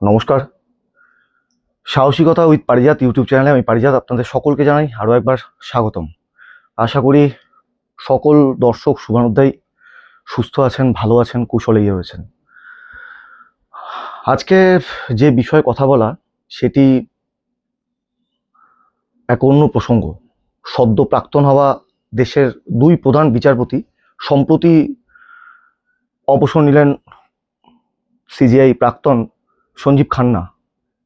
নমস্কার। সাহসিকতা with Parijat YouTube চ্যানেলে আমি পারিজাত আপনাদের সকলকে জানাই আরও একবার স্বাগতম। আশা করি সকল দর্শক, শুভানুধ্যায়ী সুস্থ আছেন, ভালো আছেন, কুশলেই রয়েছেন। আজকে যে বিষয়ে কথা বলা, সেটি এক অন্য প্রসঙ্গ। সদ্য প্রাক্তন হওয়া দেশের দুই প্রধান বিচারপতি সম্প্রতি অবসর নিলেন সিজিআই প্রাক্তন সঞ্জীব খান্না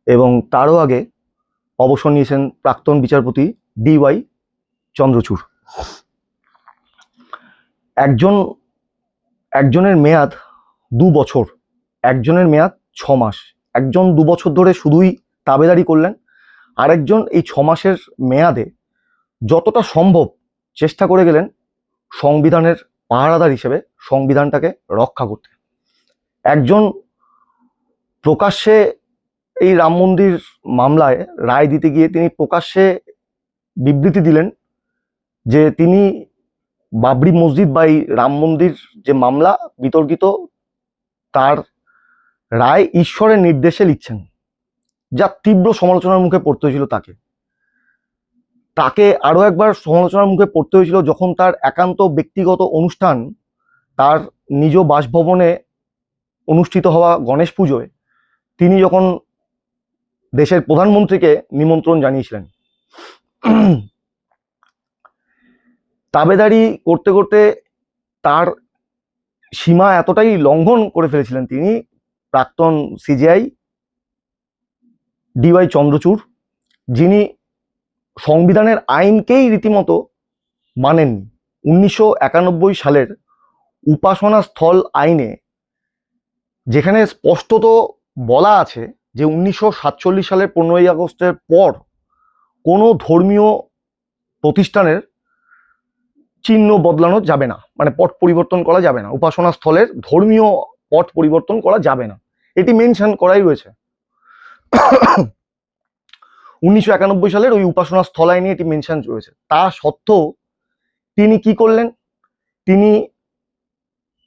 এবং তারও আগে অবসর নিয়েছেন প্রাক্তন বিচারপতি ডিওয়াই চন্দ্রচূড়। একজন, একজনের মেয়াদ দু বছর, একজনের মেয়াদ ছ মাস। একজন দু বছর ধরে শুধুই তাবেদারি করলেন, আরেকজন এই ছ মাসের মেয়াদে যতটা সম্ভব চেষ্টা করে গেলেন সংবিধানের পাহারাদার হিসেবে সংবিধানটাকে রক্ষা করতে। একজন প্রকাশ্যে এই রাম মন্দির মামলায় রায় দিতে গিয়ে তিনি প্রকাশ্যে বিবৃতি দিলেন যে তিনি বাবরি মসজিদ বা এই রাম মন্দির যে মামলা বিতর্কিত, তার রায় ঈশ্বরের নির্দেশে লিখছেন। যা তীব্র সমালোচনার মুখে পড়তে হয়েছিল তাকে। তাকে আরও একবার সমালোচনার মুখে পড়তে হয়েছিল যখন তার একান্ত ব্যক্তিগত অনুষ্ঠান তার নিজ বাসভবনে অনুষ্ঠিত হওয়া গণেশ পুজোয় তিনি যখন দেশের প্রধানমন্ত্রীকে নিমন্ত্রণ জানিয়েছিলেন, তাবেদারি করতে করতে তার সীমা এতটাই লঙ্ঘন করে ফেলেছিলেন তিনি, প্রাক্তন সিজিআই, ডিওয়াই চন্দ্রচূড়, যিনি সংবিধানের আইনকেই রীতিমতো মানেননি। উনিশশো একানব্বই সালের উপাসনা স্থল আইনে যেখানে স্পষ্টত বলা আছে যে উনিশশো সাতচল্লিশ সালের পনেরোই আগস্টের পর কোনো ধর্মীয় প্রতিষ্ঠানের চিহ্ন বদলানো যাবে না মানে পট পরিবর্তন করা যাবে না উপাসনা স্থলের ধর্মীয় পট পরিবর্তন করা যাবে না। এটি মেনশন করাই রয়েছে উনিশশো একানব্বই সালের ওই উপাসনা স্থল আইনে এটি মেনশন রয়েছে তা সত্ত্বেও তিনি কি করলেন? তিনি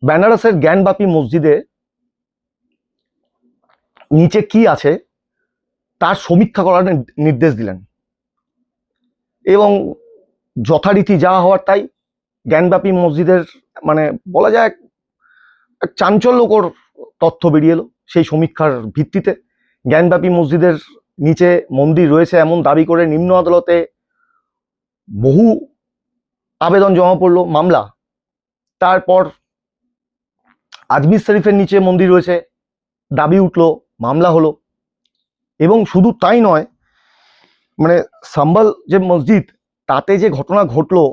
বেনারসের জ্ঞানবাপী মসজিদে নিচে কি আছে, তার সমীক্ষা করার নির্দেশ দিলেন। এবং যথারীতি যা হওয়ার তাই জ্ঞানব্যাপী মসজিদের মানে বলা যায় চাঞ্চল্যকর তথ্য বেরিয়ে এলো সেই সমীক্ষার ভিত্তিতে। জ্ঞানব্যাপী মসজিদের নিচে মন্দির রয়েছে এমন দাবি করে নিম্ন আদালতে বহু আবেদন জমা পড়ল মামলা। তারপর আজমির শরীফের নিচে মন্দির রয়েছে, দাবি উঠল মামলা হলো। এবং শুধু তাই নয় মানে সাম্বাল যে মসজিদ, তাতে যে ঘটনা ঘটলো,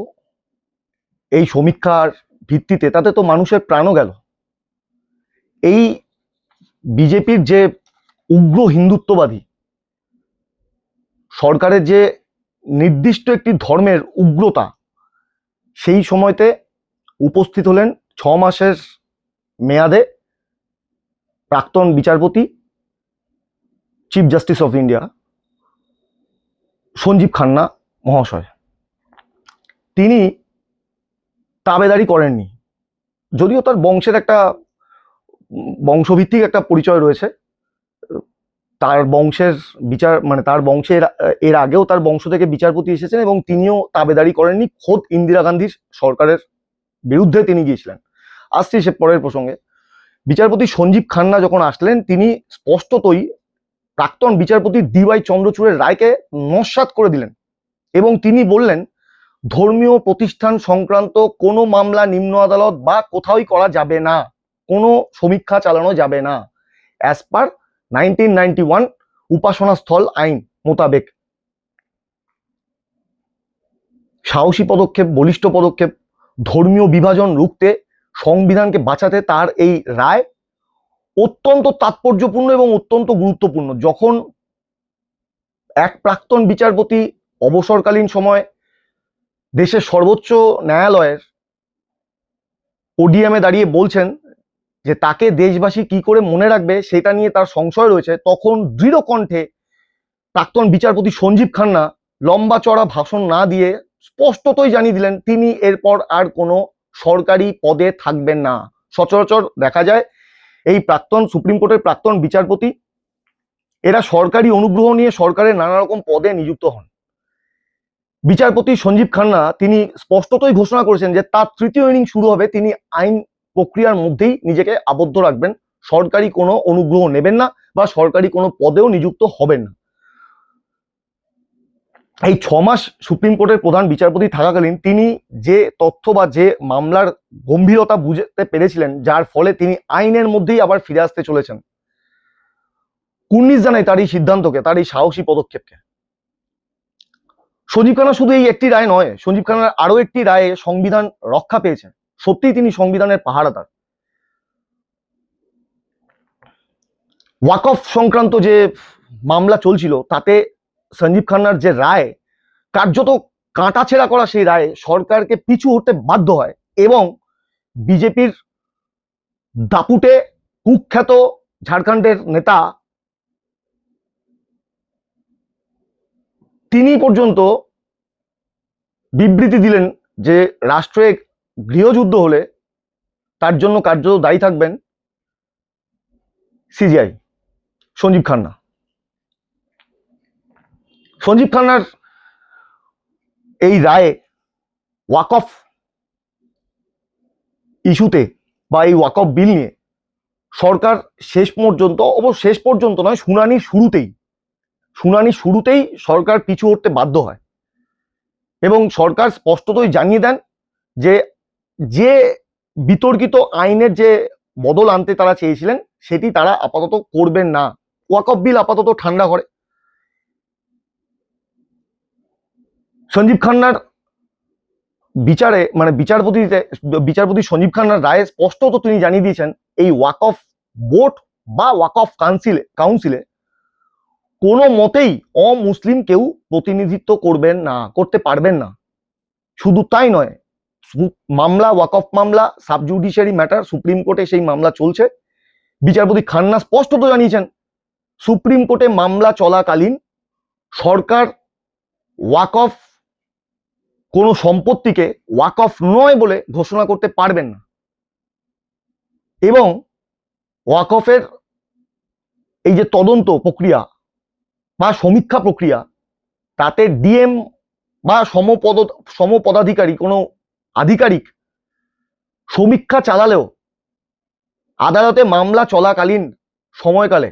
এই সমীক্ষার ভিত্তিতে, তাতে তো মানুষের প্রাণও গেল। এই বিজেপির যে উগ্র হিন্দুত্ববাদী, সরকারের যে নির্দিষ্ট একটি ধর্মের উগ্রতা, সেই সময়তে উপস্থিত হলেন ছ মাসের মেয়াদে প্রাক্তন বিচারপতি chief justice of India Sanjiv Khanna মহাশয়। তিনি তাবেদারি করেননি। যদিও তার বংশের একটা, বংশভিত্তিক একটা পরিচয় রয়েছে। তার বংশের বিচার মানে তার বংশের, এর আগেও তার বংশ থেকে বিচারপতি এসেছেন এবং তিনিও তাবেদারি করেননি। খোদ ইন্দিরা গান্ধীর সরকারের বিরুদ্ধে তিনি গিয়েছিলেন। আসছি সে পরের প্রসঙ্গে। বিচারপতি সঞ্জীব খান্না যখন আসলেন, তিনি স্পষ্টতই প্রাক্তন বিচারপতি ডিওয়াই চন্দ্রচূড়ের রায়কে নস্বাত করে দিলেন এবং তিনি বললেন, ধর্মীয় প্রতিষ্ঠান সংক্রান্ত কোনো মামলা নিম্ন আদালত বা কোথাওই করা যাবে না। কোনো সমীক্ষা চালানো যাবে না। As per nineteen ninety one উপাসনা স্থল আইন মোতাবেক। সাহসী পদক্ষেপ, বলিষ্ঠ পদক্ষেপ, ধর্মীয় বিভাজন রুখতে, সংবিধানকে বাঁচাতে তার এই রায় অত্যন্ত তাৎপর্যপূর্ণ এবং অত্যন্ত গুরুত্বপূর্ণ। যখন এক প্রাক্তন বিচারপতি অবসরকালীন সময় দেশের সর্বোচ্চ ন্যায়ালয়ের ওডিএমে দাঁড়িয়ে বলছেন যে তাকে দেশবাসী কি করে মনে রাখবে সেটা নিয়ে তার সংশয় রয়েছে, তখন দৃঢ় কণ্ঠে প্রাক্তন বিচারপতি সঞ্জীব খান্না লম্বা চড়া ভাষণ না দিয়ে স্পষ্টতই জানিয়ে দিলেন, তিনি এরপর আর কোনো সরকারি পদে থাকবেন না। সচরাচর দেখা যায় এই প্রাক্তন, সুপ্রিম কোর্টের প্রাক্তন বিচারপতি, এরা সরকারি অনুগ্রহ নিয়ে সরকারের নানা রকম পদে নিযুক্ত হন। বিচারপতি সঞ্জীব খান্না, তিনি স্পষ্টতই ঘোষণা করেছেন যে তার তৃতীয় ইনিং শুরু হবে, তিনি আইন প্রক্রিয়ার মধ্যেই নিজেকে আবদ্ধ রাখবেন। সরকারি কোনো অনুগ্রহ নেবেন না বা সরকারি কোনো পদেও নিযুক্ত হবেন না। এই ছ মাস সুপ্রিম কোর্টের প্রধান বিচারপতি থাকাকালীন তিনি যে তথ্য বা যে মামলার গম্ভীরতা বুঝতে পেরেছিলেন, যার ফলে তিনি আইনের মধ্যেই আবার ফিরে আসতে চলেছেন। কুর্নিশ জানায় তার এই সিদ্ধান্তকে, তার এই সাহসী পদক্ষেপকে। সঞ্জীব খানা শুধু এই একটি রায় নয় সঞ্জীব খানার আরও একটি রায়ে সংবিধান রক্ষা পেয়েছেন। সত্যিই তিনি সংবিধানের পাহারাদার। ওয়াকফ সংক্রান্ত যে মামলা চলছিল, তাতে সঞ্জীব খান্নার যে রায় কার্যত কাঁটাছেড়া করা সেই রায়ে সরকারকে পিছু হতে বাধ্য হয় এবং বিজেপির দাপুটে কুখ্যাত ঝাড়খণ্ডের নেতা তিনি পর্যন্ত বিবৃতি দিলেন যে রাষ্ট্রে গৃহযুদ্ধ হলে তার জন্য কার্যত দায়ী থাকবেন সিজিআই, সঞ্জীব খান্না। সঞ্জীব খান্নার এই রায়ে ওয়াকফ ইস্যুতে বা এই ওয়াকফ বিল নিয়ে সরকার শেষ পর্যন্ত, অবশ্য শেষ পর্যন্ত নয় শুনানির শুরুতেই, শুনানি শুরুতেই সরকার পিছু হতে বাধ্য হয়। এবং সরকার স্পষ্টতই জানিয়ে দেন যে যে বিতর্কিত আইনের যে বদল আনতে তারা চেয়েছিলেন, সেটি তারা আপাতত করবেন না। ওয়াকফ বিল আপাতত ঠান্ডা করে সঞ্জীব খান্নার বিচারে মানে বিচারপতিতে, বিচারপতি সঞ্জীব খান্নার রায়ে স্পষ্টত তিনি জানিয়ে দিয়েছেন, এই ওয়াকফ বোর্ড বা ওয়াকফ কাউন্সিলে কাউন্সিলে কোনো মতেই অমুসলিম কেউ প্রতিনিধিত্ব করবেন না, করতে পারবেন না। শুধু তাই নয় মামলা ওয়াকফ মামলা সাব জুডিশিয়ারি ম্যাটার সুপ্রিম কোর্টে সেই মামলা চলছে। বিচারপতি খান্না স্পষ্টত জানিয়েছেন, সুপ্রিম কোর্টে মামলা চলাকালীন সরকার ওয়াকফ কোনো সম্পত্তিকে ওয়াকফ নয় বলে ঘোষণা করতে পারবেন না। এবং ওয়াকফের এই যে তদন্ত প্রক্রিয়া বা সমীক্ষা প্রক্রিয়া, তাতে ডিএম বা সমপদ, সমপদাধিকারী কোনো আধিকারিক সমীক্ষা চালালেও আদালতে মামলা চলাকালীন সময়কালে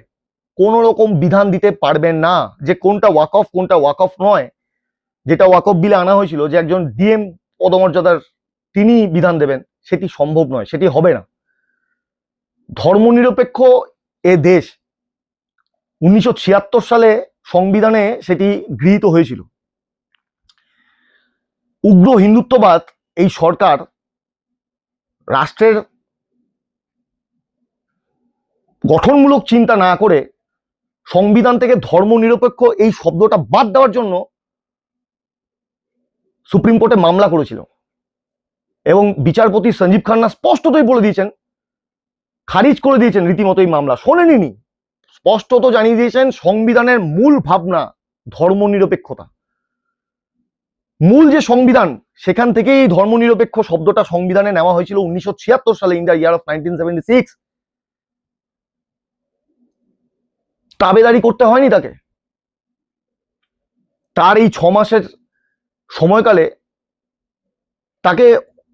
কোনো রকম বিধান দিতে পারবেন না যে কোনটা ওয়াকফ কোনটা ওয়াকফ নয়। যেটা ওয়াকফ বিলে আনা হয়েছিল যে একজন ডিএম পদমর্যাদার তিনি বিধান দেবেন, সেটি সম্ভব নয়, সেটি হবে না। ধর্মনিরপেক্ষ এ দেশ উনিশশো ছিয়াত্তর সালে সংবিধানে সেটি গৃহীত হয়েছিল। উগ্র হিন্দুত্ববাদ এই সরকার রাষ্ট্রের গঠনমূলক চিন্তা না করে সংবিধান থেকে ধর্মনিরপেক্ষ এই শব্দটা বাদ দেওয়ার জন্য সুপ্রিম কোর্টে মামলা করেছিল। এবং বিচারপতি সঞ্জীব খান্না স্পষ্টতই বলে দিয়েছেন, খারিজ করে দিয়েছেন রীতিমতো এই মামলা। শোনেনি স্পষ্টত জানিয়ে দিয়েছেন সংবিধানের মূল ভাবনা, ধর্মনিরপেক্ষতা। মূল যে সংবিধান, সেখান থেকেই এই ধর্মনিরপেক্ষ শব্দটা সংবিধানে নেওয়া হয়েছিল উনিশশো ছিয়াত্তর সালে, India year of nineteen six. তাবেদারি করতে হয়নি তাকে। তার এই ছ মাসের সময়কালে তাকে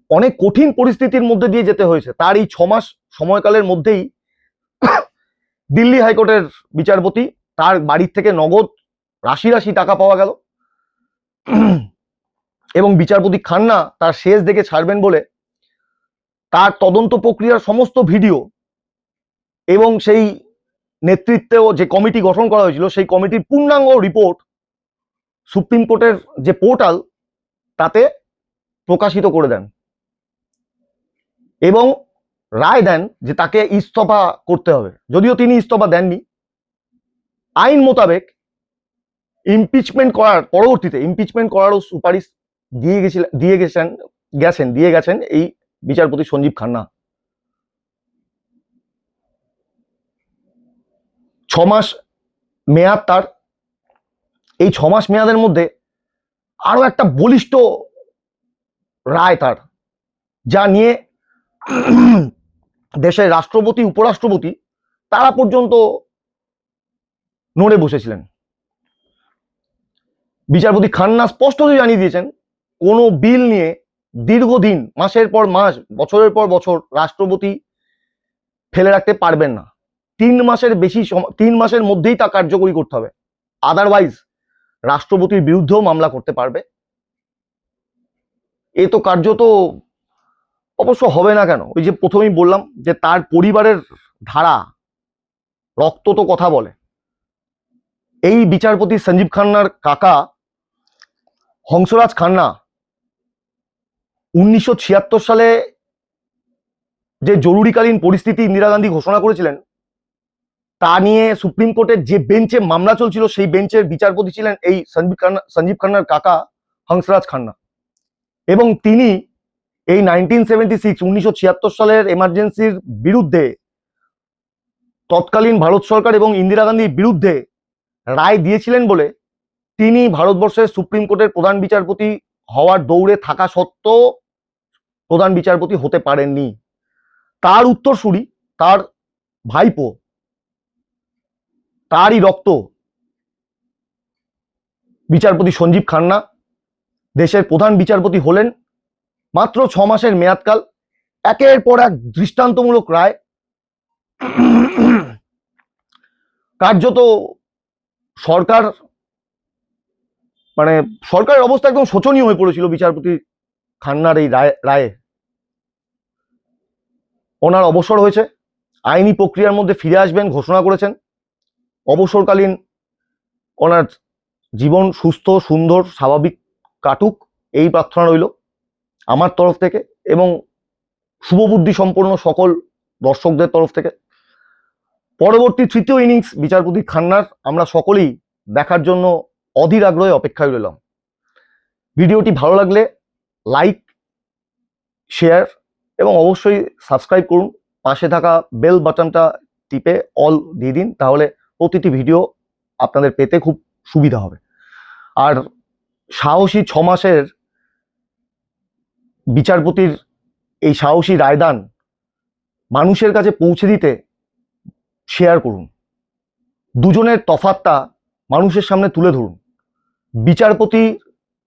অনেক কঠিন পরিস্থিতির মধ্যে দিয়ে যেতে হয়েছে। তার এই ছমাস সময়কালের মধ্যেই দিল্লি হাইকোর্টের বিচারপতি, তার বাড়ির থেকে নগদ রাশি রাশি টাকা পাওয়া গেল। এবং বিচারপতি খান্না তার শেষ দেখে ছাড়বেন বলে তার তদন্ত প্রক্রিয়ার সমস্ত ভিডিও এবং সেই নেতৃত্বেও যে কমিটি গঠন করা হয়েছিল, সেই কমিটির পূর্ণাঙ্গ রিপোর্ট সুপ্রিম কোর্টের যে পোর্টাল তাতে প্রকাশিত করে দেন। এবং রায় দেন যে তাকে ইস্তফা করতে হবে। যদিও তিনি ইস্তফা দেননি। আইন মোতাবেক ইমপিচমেন্ট করার পরবর্তীতে ইমপিচমেন্ট করারও সুপারিশ দিয়ে গেছিলেন দিয়ে গেছেন গেছেন, দিয়ে গেছেন এই বিচারপতি সঞ্জীব খান্না। ছ মাস মেয়াদ তার। এই ছ মাস মেয়াদের মধ্যে আরও একটা বলিষ্ঠ রায় তার, যা নিয়ে দেশের রাষ্ট্রপতি, উপরাষ্ট্রপতি তারা পর্যন্ত নড়ে বসেছিলেন। বিচারপতি খান্না স্পষ্টতই জানিয়ে দিয়েছেন, কোনো বিল নিয়ে দীর্ঘদিন, মাসের পর মাস, বছরের পর বছর রাষ্ট্রপতি ফেলে রাখতে পারবেন না। তিন মাসের বেশি তিন মাসের মধ্যেই তা কার্যকরী করতে হবে। আদারওয়াইজ রাষ্ট্রপতির বিরুদ্ধেও মামলা করতে পারবে? এ তো কার্যত অবশ্য হবে না কেন? ওই যে প্রথমেই বললাম যে তার পরিবারের ধারা, রক্ত তো কথা বলে। এই বিচারপতি সঞ্জীব খান্নার কাকা হংসরাজ খান্না উনিশশো ছিয়াত্তর সালে যে জরুরিকালীন পরিস্থিতি ইন্দিরা গান্ধী ঘোষণা করেছিলেন তা নিয়ে সুপ্রিম কোর্টের যে বেঞ্চে মামলা চলছিল, সেই বেঞ্চের বিচারপতি ছিলেন এই সঞ্জীব খান্না, সঞ্জীব খান্নার কাকা হংসরাজ খান্না। এবং তিনি এই নাইনটিন সেভেন্টি সিক্স উনিশশো ছিয়াত্তর সালের এমার্জেন্সির বিরুদ্ধে তৎকালীন ভারত সরকার এবং ইন্দিরা গান্ধীর বিরুদ্ধে রায় দিয়েছিলেন বলে তিনি ভারতবর্ষের সুপ্রিম কোর্টের প্রধান বিচারপতি হওয়ার দৌড়ে থাকা সত্ত্বেও প্রধান বিচারপতি হতে পারেননি। তার উত্তরসূরি, তার ভাইপো তারই রক্ত। বিচারপতি সঞ্জীব খান্না, দেশের প্রধান বিচারপতি হলেন, মাত্র ছ মাসের মেয়াদকাল, একের পর এক দৃষ্টান্তমূলক রায়। কার্যত সরকার মানে সরকারের অবস্থা একদম শোচনীয় হয়ে পড়েছিল বিচারপতি খান্নার এই রায়, রায়ে। ওনার অবসর হয়েছে, আইনি প্রক্রিয়ার মধ্যে ফিরে আসবেন, ঘোষণা করেছেন। অবসরকালীন ওনার জীবন সুস্থ, সুন্দর, স্বাভাবিক কাটুক, এই প্রার্থনা রইল আমার তরফ থেকে এবং শুভবুদ্ধি সম্পন্ন সকল দর্শকদের তরফ থেকে। পরবর্তী তৃতীয় ইনিংস বিচারপতি খান্নার, আমরা সকলেই দেখার জন্য অধীর আগ্রহে অপেক্ষায় রইলাম। ভিডিওটি ভালো লাগলে লাইক, শেয়ার এবং অবশ্যই সাবস্ক্রাইব করুন। পাশে থাকা বেল বাটনটা টিপে অল দিয়ে দিন, তাহলে প্রতিটি ভিডিও আপনাদের পেতে খুব সুবিধা হবে। আর সাহসী ছ মাসের বিচারপতির এই সাহসী রায়দান মানুষের কাছে পৌঁছে দিতে শেয়ার করুন। দুজনের তফাতটা মানুষের সামনে তুলে ধরুন। বিচারপতি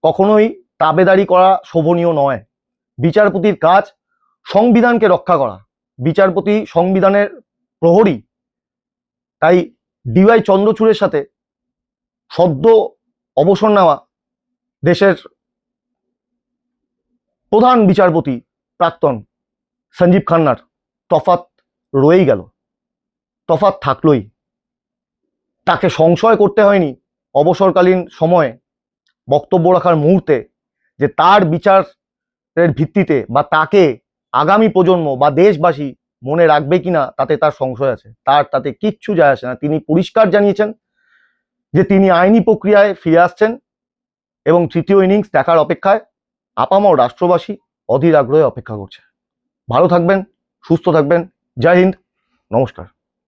কখনোই তাবেদারি করা শোভনীয় নয়। বিচারপতির কাজ সংবিধানকে রক্ষা করা। বিচারপতি সংবিধানের প্রহরী। তাই ডিওয়াই চন্দ্রচূড়ের সাথে সদ্য অবসর নেওয়া দেশের প্রধান বিচারপতি প্রাক্তন সঞ্জীব খান্নার তফাত রয়েই গেল। তফাত থাকলোই। তাকে সংশয় করতে হয়নি অবসরকালীন সময়ে বক্তব্য রাখার মুহূর্তে যে তার বিচারের ভিত্তিতে বা তাকে আগামী প্রজন্ম বা দেশবাসী মনে রাখবে কিনা তাতে তার সংশয় আছে। তার তাতে কিচ্ছু যায় আসে না। তিনি পরিষ্কার জানিয়েছেন যে তিনি আইনি প্রক্রিয়ায় ফিরে আসছেন এবং তৃতীয় ইনিংস দেখার অপেক্ষায় আপামর রাষ্ট্রবাসী অধীর আগ্রহে অপেক্ষা করছে। ভালো থাকবেন, সুস্থ থাকবেন। জয় হিন্দ। নমস্কার।